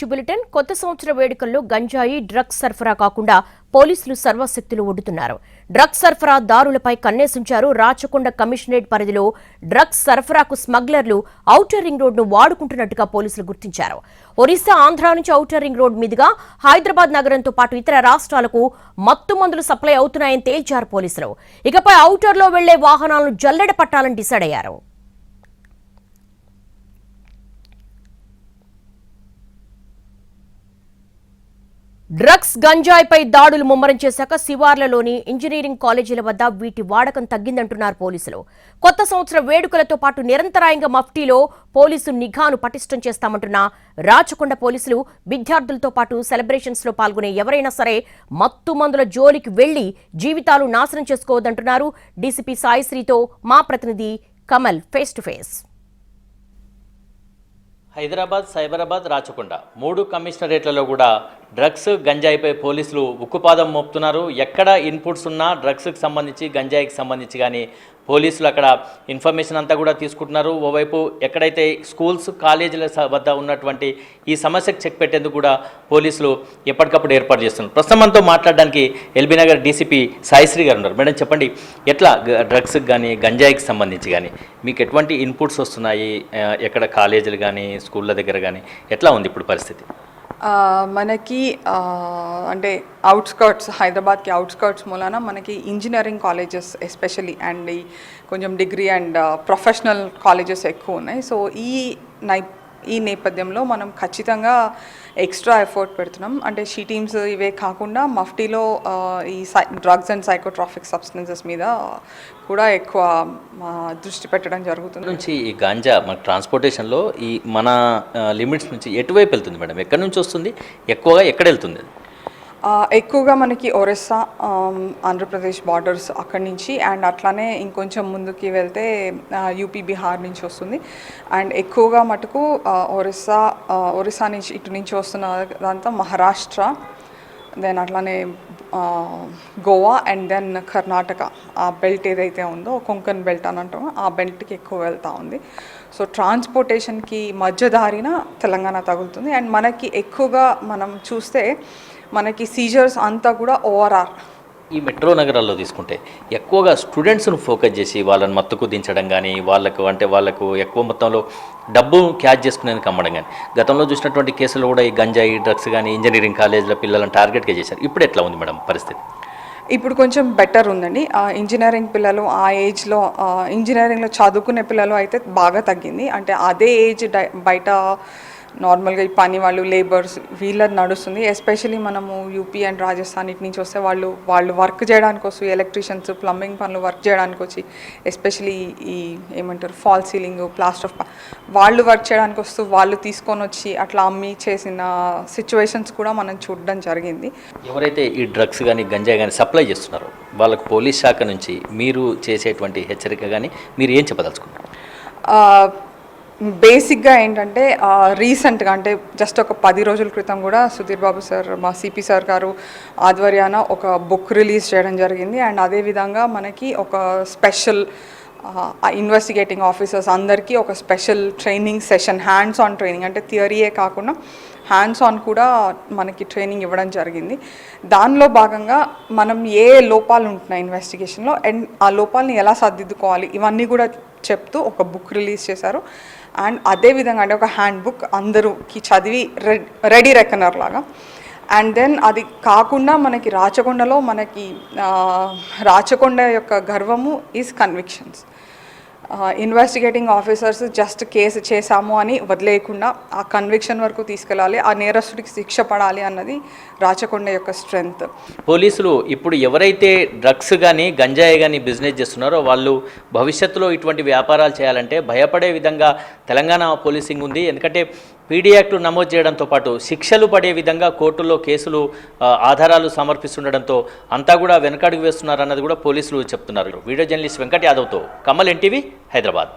To bulletin కొత్త సంవత్సర వేడుకల్లో గంజాయి డ్రగ్స్ సరఫరా కాకుండా పోలీసులు సర్వశక్తులు ఒడ్డుతున్నారు. డ్రగ్స్ సరఫరా దారులపై కన్నేసించారు రాచకొండ కమిషనరేట్ పరిధిలో డ్రగ్స్ సరఫరాకు స్మగ్లర్లు ఔటర్ రింగ్ రోడ్ను వాడుకుంటున్నట్టుగా పోలీసులు గుర్తించారు. ఒరిస్సా ఆంధ్ర నుంచి ఔటర్ రింగ్ రోడ్ మీదుగా హైదరాబాద్ నగరంతో పాటు ఇతర రాష్ట్రాలకు మత్తు మందులు సప్లై అవుతున్నాయని తేల్చారు పోలీసులు. ఇకపై ఔటర్లో వెళ్ళే వాహనాలను జల్లెడ పట్టాలని డిసైడ్ అయ్యారు. డ్రగ్స్ గంజాయిపై దాడులు ముమ్మరం చేశాక శివార్లలోని ఇంజనీరింగ్ కాలేజీల వద్ద వీటి వాడకం తగ్గిందంటున్నారు పోలీసులు. కొత్త సంవత్సర వేడుకలతో పాటు నిరంతరాయంగా మఫ్టీలో పోలీసు నిఘాను పటిష్టం చేస్తామంటున్న రాచకొండ పోలీసులు విద్యార్థులతో పాటు సెలబ్రేషన్స్లో పాల్గొనే ఎవరైనా సరే మత్తు మందుల జోలికి వెళ్ళి జీవితాలు నాశనం చేసుకోవద్దంటున్నారు. డీసీపీ సాయిశ్రీతో మా ప్రతినిధి Kamal face to face. Hyderabad Cyberabad Rachakonda మూడు కమిషనరేట్లలో కూడా డ్రగ్స్ గంజాయిపై పోలీసులు ఉక్కుపాదం మోపుతున్నారు. ఎక్కడ ఇన్పుట్స్ ఉన్నా డ్రగ్స్కి సంబంధించి గంజాయికి సంబంధించి కానీ పోలీసులు అక్కడ ఇన్ఫర్మేషన్ అంతా కూడా తీసుకుంటున్నారు. ఓవైపు ఎక్కడైతే స్కూల్స్ కాలేజీల వద్ద ఉన్నటువంటి ఈ సమస్యకు చెక్ పెట్టేందుకు కూడా పోలీసులు ఎప్పటికప్పుడు ఏర్పాటు చేస్తున్నారు. ప్రస్తుతం మనతో మాట్లాడడానికి ఎల్బీ నగర్ డీసీపీ సాయిశ్రీ గారు ఉన్నారు. మేడం చెప్పండి ఎట్లా డ్రగ్స్కి కానీ గంజాయికి సంబంధించి కానీ మీకు ఎటువంటి ఇన్పుట్స్ వస్తున్నాయి? ఎక్కడ కాలేజీలు కానీ స్కూళ్ళ దగ్గర కానీ ఎట్లా ఉంది ఇప్పుడు పరిస్థితి? మనకి అంటే అవుట్స్కర్ట్స్ హైదరాబాద్కి అవుట్స్కర్ట్స్ మూలాన మనకి ఇంజనీరింగ్ కాలేజెస్ ఎస్పెషలీ అండ్ ఈ కొంచెం డిగ్రీ అండ్ ప్రొఫెషనల్ కాలేజెస్ ఎక్కువ ఉన్నాయి. సో ఈ నై ఈ నేపథ్యంలో మనం ఖచ్చితంగా ఎక్స్ట్రా ఎఫర్ట్ పెడుతున్నాం. అంటే షీ టీమ్స్ ఇవే కాకుండా మఫ్టీలో ఈ సై డ్రగ్స్ అండ్ సైకోట్రాఫిక్ సబ్స్టెన్సెస్ మీద కూడా ఎక్కువ దృష్టి పెట్టడం జరుగుతుంది. నుంచి ఈ గాంజా మన ట్రాన్స్పోర్టేషన్లో ఈ మన లిమిట్స్ నుంచి ఎటువైపు వెళ్తుంది మేడం? ఎక్కడి నుంచి వస్తుంది? ఎక్కువగా ఎక్కడ వెళ్తుంది ఎక్కువగా మనకి ఒరిస్సా ఆంధ్రప్రదేశ్ బార్డర్స్ అక్కడి నుంచి అండ్ అట్లానే ఇంకొంచెం ముందుకి వెళ్తే యూపీ బీహార్ నుంచి వస్తుంది. అండ్ ఎక్కువగా మటుకు ఒరిస్సా ఒరిస్సా నుంచి ఇటు నుంచి వస్తున్న దాంతో మహారాష్ట్ర దెన్ అట్లానే గోవా అండ్ దెన్ కర్ణాటక. ఆ బెల్ట్ ఏదైతే ఉందో కొంకన్ బెల్ట్ అని అంటామో ఆ బెల్ట్కి ఎక్కువ వెళ్తూ ఉంది. సో ట్రాన్స్పోర్టేషన్కి మధ్య దారిన తెలంగాణ తగులుతుంది. అండ్ మనకి ఎక్కువగా మనం చూస్తే మనకి సీజర్స్ అంతా కూడా ఓఆర్ఆర్ ఈ మెట్రో నగరాల్లో తీసుకుంటే ఎక్కువగా స్టూడెంట్స్ను ఫోకస్ చేసి వాళ్ళని మత్తుకు దించడం కానీ వాళ్ళకు అంటే వాళ్ళకు ఎక్కువ మొత్తంలో డబ్బు క్యాచ్ చేసుకునేందుకు అమ్మడం కానీ గతంలో చూసినటువంటి కేసులు కూడా ఈ గంజాయి డ్రగ్స్ కానీ ఇంజనీరింగ్ కాలేజీల పిల్లలను టార్గెట్గా చేశారు. ఇప్పుడు ఎట్లా ఉంది మేడం పరిస్థితి? ఇప్పుడు కొంచెం బెటర్ ఉందండి. ఆ, ఇంజనీరింగ్ పిల్లలు ఆ ఏజ్లో ఇంజనీరింగ్లో చదువుకునే పిల్లలు అయితే బాగా తగ్గింది. అంటే అదే ఏజ్ బయట నార్మల్గా ఈ పని వాళ్ళు లేబర్స్ వీళ్ళది నడుస్తుంది. ఎస్పెషలీ మనము యూపీ అండ్ రాజస్థాన్ ఇటు నుంచి వస్తే వాళ్ళు వాళ్ళు వర్క్ చేయడానికి వస్తూ ఎలక్ట్రీషియన్స్ ప్లంబింగ్ పనులు వర్క్ చేయడానికి వచ్చి ఎస్పెషలీ ఈ ఏమంటారు ఫాల్ సీలింగ్ ప్లాస్టర్ ఆఫ్ వాళ్ళు వర్క్ చేయడానికి వస్తూ వాళ్ళు తీసుకొని వచ్చి అట్లా అమ్మి చేసిన సిచ్యువేషన్స్ కూడా మనం చూడడం జరిగింది. ఎవరైతే ఈ డ్రగ్స్ కానీ గంజాయి కానీ సప్లై చేస్తున్నారో వాళ్ళకు పోలీస్ శాఖ నుంచి మీరు చేసేటువంటి హెచ్చరిక కానీ మీరు ఏం చెప్పదలుచుకున్నారు? బేసిక్గా ఏంటంటే రీసెంట్గా అంటే జస్ట్ ఒక పది రోజుల క్రితం కూడా సుధీర్ బాబు సార్ మా సిపి సార్ గారు ఆధ్వర్యాన ఒక బుక్ రిలీజ్ చేయడం జరిగింది. అండ్ అదేవిధంగా మనకి ఒక స్పెషల్ ఇన్వెస్టిగేటింగ్ ఆఫీసర్స్ అందరికీ ఒక special training session hands on training అంటే థియరీయే కాకుండా హ్యాండ్స్ ఆన్ కూడా మనకి ట్రైనింగ్ ఇవ్వడం జరిగింది. దానిలో భాగంగా మనం ఏ లోపాలు ఉంటున్నాయి ఇన్వెస్టిగేషన్లో అండ్ ఆ లోపాలని ఎలా సర్దిద్దుకోవాలి ఇవన్నీ కూడా చెప్తూ ఒక బుక్ రిలీజ్ చేశారు. అండ్ అదే విధంగా అంటే ఒక హ్యాండ్ బుక్ అందరూకి చదివి రెడీ రెక్కనర్ లాగా అండ్ దెన్ అది కాకుండా మనకి రాచకొండలో మనకి రాచకొండ యొక్క గర్వము is convictions investigating officers just case చేశాము అని వదిలేయకుండా ఆ కన్విక్షన్ వరకు తీసుకెళ్ళాలి ఆ నేరస్తుడికి శిక్ష పడాలి అన్నది రాచకొండ యొక్క స్ట్రెంగ్త్ పోలీసులు ఇప్పుడు ఎవరైతే డ్రగ్స్ కానీ గంజాయి కానీ బిజినెస్ చేస్తున్నారో వాళ్ళు భవిష్యత్తులో ఇటువంటి వ్యాపారాలు చేయాలంటే భయపడే విధంగా తెలంగాణ పోలీసింగ్ ఉంది. ఎందుకంటే పీడీ యాక్టు నమోదు చేయడంతో పాటు శిక్షలు పడే విధంగా కోర్టుల్లో కేసులు ఆధారాలు సమర్పిస్తుండడంతో అంతా కూడా వెనకడుగు వేస్తున్నారన్నది కూడా పోలీసులు చెప్తున్నారు. వీడియో జర్నలిస్ట్ వెంకట్ యాదవ్తో కమల్ ఎన్టీవీ హైదరాబాద్.